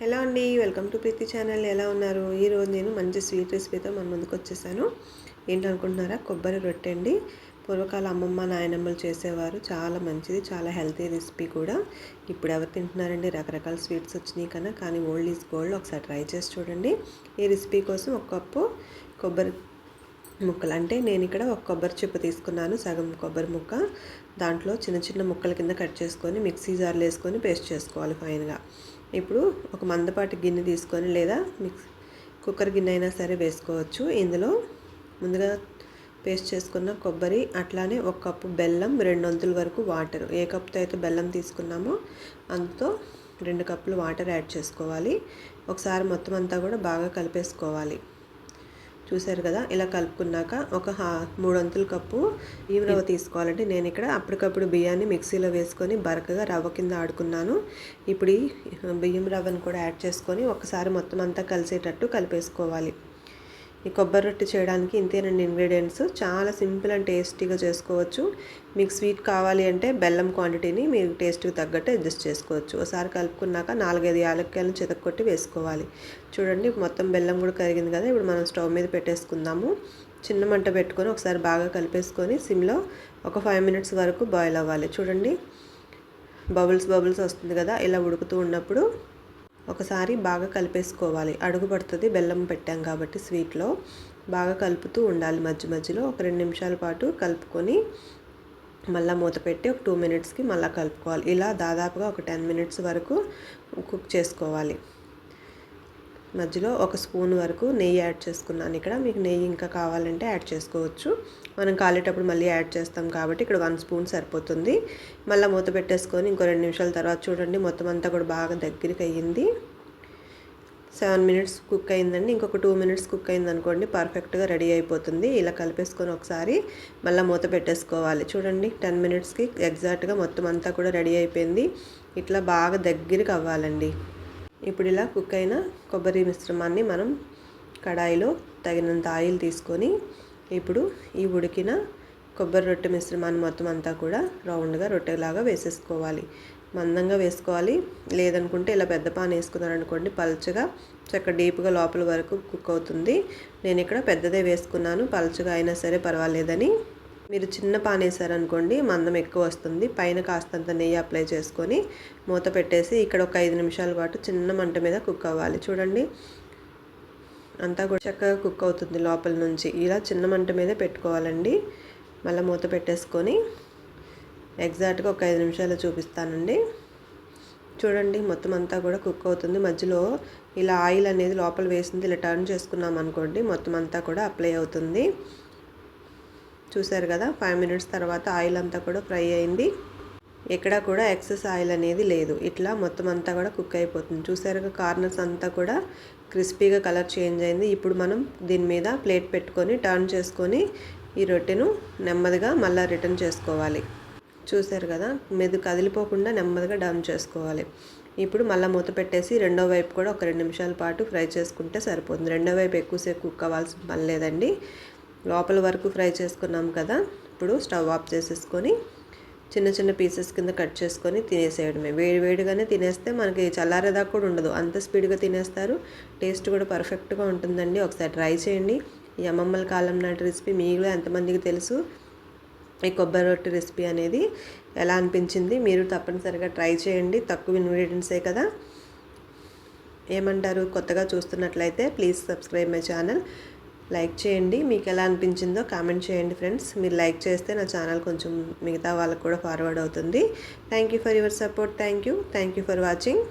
Hello అండి welcome to Preethi channel. ఎలా ఉన్నారు? ఈరోజు నేను మంచి స్వీట్ రెసిపీతో మన ముందుకు వచ్చేసాను. ఏంటనుకుంటున్నారా? కొబ్బరి రొట్టె అండి. పూర్వకాల అమ్మమ్మ నాయనమ్మలు చేసేవారు. చాలా మంచిది చాలా హెల్తీ రెసిపీ కూడా. ఇప్పుడు ఎవరు తింటున్నారండి? రకరకాల స్వీట్స్ వచ్చినాయి కన్నా కానీ ఓల్డ్ ఈజ్ గోల్డ్. ఒకసారి ట్రై చేసి చూడండి. ఈ రెసిపీ కోసం ఒక కప్పు కొబ్బరి ముక్కలు. అంటే నేను ఇక్కడ ఒక కొబ్బరి చెప్పు తీసుకున్నాను సగం కొబ్బరి ముక్క. దాంట్లో చిన్న చిన్న ముక్కల కింద కట్ చేసుకొని మిక్సీ జార్లు వేసుకొని పేస్ట్ చేసుకోవాలి ఫైన్గా. ఇప్పుడు ఒక మందపాటి గిన్నె తీసుకొని లేదా మిక్స్ కుక్కర్ గిన్నె అయినా సరే వేసుకోవచ్చు. ఇందులో ముందుగా పేస్ట్ చేసుకున్న కొబ్బరి అట్లానే ఒక కప్పు బెల్లం రెండు వంతుల వరకు వాటర్. ఏ కప్తో అయితే బెల్లం తీసుకున్నామో అంతతో రెండు కప్పులు వాటర్ యాడ్ చేసుకోవాలి. ఒకసారి మొత్తం అంతా కూడా బాగా కలిపేసుకోవాలి. చూసారు కదా ఇలా కలుపుకున్నాక ఒక హా మూడొంతుల కప్పు ఈ రవ్వ తీసుకోవాలంటే నేను ఇక్కడ అప్పటికప్పుడు బియ్యాన్ని మిక్సీలో వేసుకొని బరకగా రవ్వ కింద ఆడుకున్నాను. ఇప్పుడు ఈ బియ్యం రవ్వను కూడా యాడ్ చేసుకొని ఒకసారి మొత్తం అంతా కలిసేటట్టు కలిపేసుకోవాలి. ఈ కొబ్బరి రొట్టె చేయడానికి ఇంతేనండి ఇంగ్రీడియంట్స్ చాలా సింపుల్ అండ్ టేస్టీగా చేసుకోవచ్చు. మీకు స్వీట్ కావాలి అంటే బెల్లం క్వాంటిటీని మీరు టేస్ట్కి తగ్గట్టు అడ్జస్ట్ చేసుకోవచ్చు. ఒకసారి కలుపుకున్నాక నాలుగైదు యాలక్కాయలను చితక్కొట్టి వేసుకోవాలి. చూడండి మొత్తం బెల్లం కూడా కరిగింది కదా ఇప్పుడు మనం స్టవ్ మీద పెట్టేసుకుందాము. చిన్న మంట పెట్టుకొని ఒకసారి బాగా కలిపేసుకొని సిమ్లో ఒక ఫైవ్ మినిట్స్ వరకు బాయిల్ అవ్వాలి. చూడండి బబుల్స్ బబుల్స్ వస్తుంది కదా ఇలా ఉడుకుతూ ఉన్నప్పుడు ఒకసారి బాగా కలిపేసుకోవాలి. అడుగు పడుతుంది బెల్లం పెట్టాం కాబట్టి స్వీట్లో. బాగా కలుపుతూ ఉండాలి మధ్య మధ్యలో. ఒక రెండు నిమిషాల పాటు కలుపుకొని మళ్ళీ మూత పెట్టి ఒక టూ మినిట్స్కి మళ్ళీ కలుపుకోవాలి. ఇలా దాదాపుగా ఒక టెన్ మినిట్స్ వరకు కుక్ చేసుకోవాలి. మధ్యలో ఒక స్పూన్ వరకు నెయ్యి యాడ్ చేసుకున్నాను. ఇక్కడ మీకు నెయ్యి ఇంకా కావాలంటే యాడ్ చేసుకోవచ్చు. మనం కాలేటప్పుడు మళ్ళీ యాడ్ చేస్తాం కాబట్టి ఇక్కడ వన్ స్పూన్ సరిపోతుంది. మళ్ళీ మూత పెట్టేసుకొని ఇంకో రెండు నిమిషాల తర్వాత చూడండి మొత్తం అంతా కూడా బాగా దగ్గరికి అయ్యింది. సెవెన్ మినిట్స్ కుక్ అయిందండి. ఇంకొక టూ మినిట్స్ కుక్ అయింది అనుకోండి పర్ఫెక్ట్గా రెడీ అయిపోతుంది. ఇలా కలిపేసుకొని ఒకసారి మళ్ళీ మూత పెట్టేసుకోవాలి. చూడండి టెన్ మినిట్స్కి ఎగ్జాక్ట్గా మొత్తం అంతా కూడా రెడీ అయిపోయింది. ఇట్లా బాగా దగ్గరికి అవ్వాలండి. ఇప్పుడు ఇలా కుక్ అయిన కొబ్బరి మిశ్రమాన్ని మనం కడాయిలో తగినంత ఆయిల్ తీసుకొని ఇప్పుడు ఈ ఉడికిన కొబ్బరి రొట్టె మిశ్రమాన్ని మొత్తం అంతా కూడా రౌండ్గా రొట్టెలాగా వేసేసుకోవాలి. మందంగా వేసుకోవాలి. లేదనుకుంటే ఇలా పెద్ద పాన్ వేసుకున్నారనుకోండి పల్చగా చక్క డీప్గా లోపల వరకు కుక్ అవుతుంది. నేను ఇక్కడ పెద్దదే వేసుకున్నాను. పల్చగా అయినా సరే పర్వాలేదని మీరు చిన్న పాన్ వేసారనుకోండి మందం ఎక్కువ వస్తుంది. పైన కాస్తంత నెయ్యి అప్లై చేసుకొని మూత పెట్టేసి ఇక్కడ ఒక ఐదు నిమిషాల పాటు చిన్న మంట మీద కుక్ అవ్వాలి. చూడండి. అంతా కూడా చక్కగా కుక్ అవుతుంది లోపల నుంచి. ఇలా చిన్న మంట మీదే పెట్టుకోవాలండి. మళ్ళీ మూత పెట్టేసుకొని ఎగ్జాక్ట్గా ఒక ఐదు నిమిషాలు చూపిస్తానండి. చూడండి మొత్తం అంతా కూడా కుక్ అవుతుంది. మధ్యలో ఇలా ఆయిల్ అనేది లోపల వేసింది ఇలా టర్న్ చేసుకున్నాం అనుకోండి మొత్తం అంతా కూడా అప్లై అవుతుంది. చూసారు కదా ఫైవ్ మినిట్స్ తర్వాత ఆయిల్ అంతా కూడా ఫ్రై అయింది. ఎక్కడా కూడా ఎక్సెస్ ఆయిల్ అనేది లేదు. ఇట్లా మొత్తం అంతా కూడా కుక్ అయిపోతుంది. చూసారుగా కార్నర్స్ అంతా కూడా క్రిస్పీగా కలర్ చేంజ్ అయింది. ఇప్పుడు మనం దీని మీద ప్లేట్ పెట్టుకొని టర్న్ చేసుకొని ఈ రొట్టెను నెమ్మదిగా మళ్ళీ రిటర్న్ చేసుకోవాలి. చూసారు కదా మెదు కదిలిపోకుండా నెమ్మదిగా డౌన్ చేసుకోవాలి. ఇప్పుడు మళ్ళీ మూత పెట్టేసి రెండో వైపు కూడా ఒక రెండు నిమిషాల పాటు ఫ్రై చేసుకుంటే సరిపోతుంది. రెండో వైపు ఎక్కువసేపు కుక్ అవ్వాల్సిన పని లేదండి. లోపల వరకు ఫ్రై చేసుకున్నాం కదా ఇప్పుడు స్టవ్ ఆఫ్ చేసేసుకొని చిన్న చిన్న పీసెస్ కింద కట్ చేసుకొని తినేసేయడమే. వేడి వేడిగానే తినేస్తే మనకి చల్లారేదాకా కూడా ఉండదు. అంత స్పీడ్గా తినేస్తారు. టేస్ట్ కూడా పర్ఫెక్ట్గా ఉంటుందండి. ఒకసారి ట్రై చేయండి. ఈ అమ్మమ్మల కాలం నాటి రెసిపీ మీలో ఎంతమందికి తెలుసు? ఈ కొబ్బరి రొట్టె రెసిపీ అనేది ఎలా అనిపించింది? మీరు తప్పనిసరిగా ట్రై చేయండి. తక్కువ ఇంగ్రీడియంట్సే కదా. ఏమంటారు? కొత్తగా చూస్తున్నట్లయితే please subscribe my channel. Like చేయండి. మీకు ఎలా అనిపించిందో కామెంట్ చేయండి ఫ్రెండ్స్. మీరు లైక్ చేస్తే నా ఛానల్ కొంచెం మిగతా వాళ్ళకు కూడా ఫార్వర్డ్ అవుతుంది. Thank you for your support thank you thank you for watching